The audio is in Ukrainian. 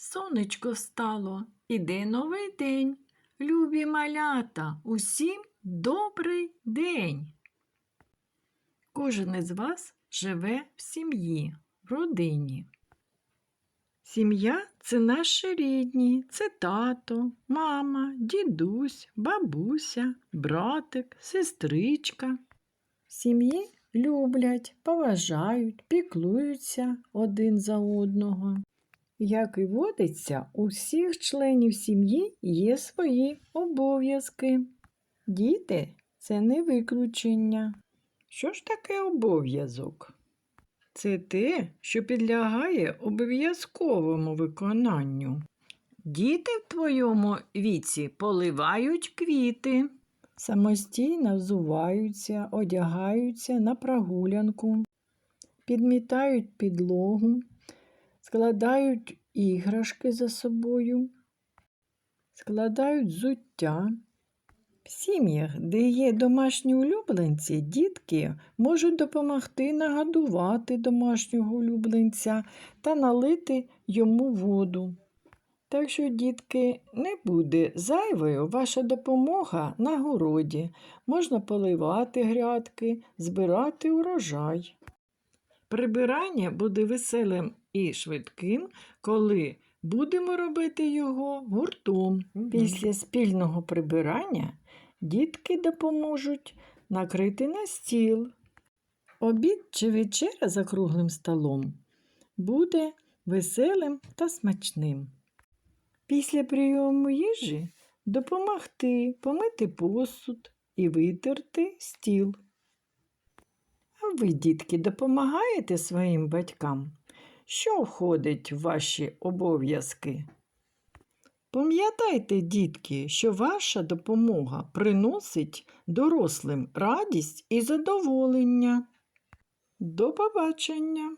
сонечко встало, іде новий день. Любі малята, усім добрий день. Кожен із вас живе в сім'ї, в родині. Сім'я це наші рідні, це тато, мама, дідусь, бабуся, братик, сестричка. В сім'ї люблять, поважають, піклуються один за одного. Як і водиться, у всіх членів сім'ї є свої обов'язки. Діти це не виключення. Що ж таке обов'язок? Це те, що підлягає обов'язковому виконанню. Діти в твоєму віці поливають квіти, самостійно взуваються, одягаються на прогулянку, підмітають підлогу, складають іграшки за собою, складають взуття. В сім'ях, де є домашні улюбленці, дітки можуть допомогти нагодувати домашнього улюбленця та налити йому воду. Так що, дітки, не буде зайвою ваша допомога на городі. Можна поливати грядки, збирати урожай. Прибирання буде веселим і швидким, коли будемо робити його гуртом. Після спільного прибирання дітки допоможуть накрити на стіл. Обід чи вечеря за круглим столом буде веселим та смачним. Після прийому їжі допомогти помити посуд і витерти стіл. Ви, дітки, допомагаєте своїм батькам? Що входить в ваші обов'язки? Пам'ятайте, дітки, що ваша допомога приносить дорослим радість і задоволення. До побачення!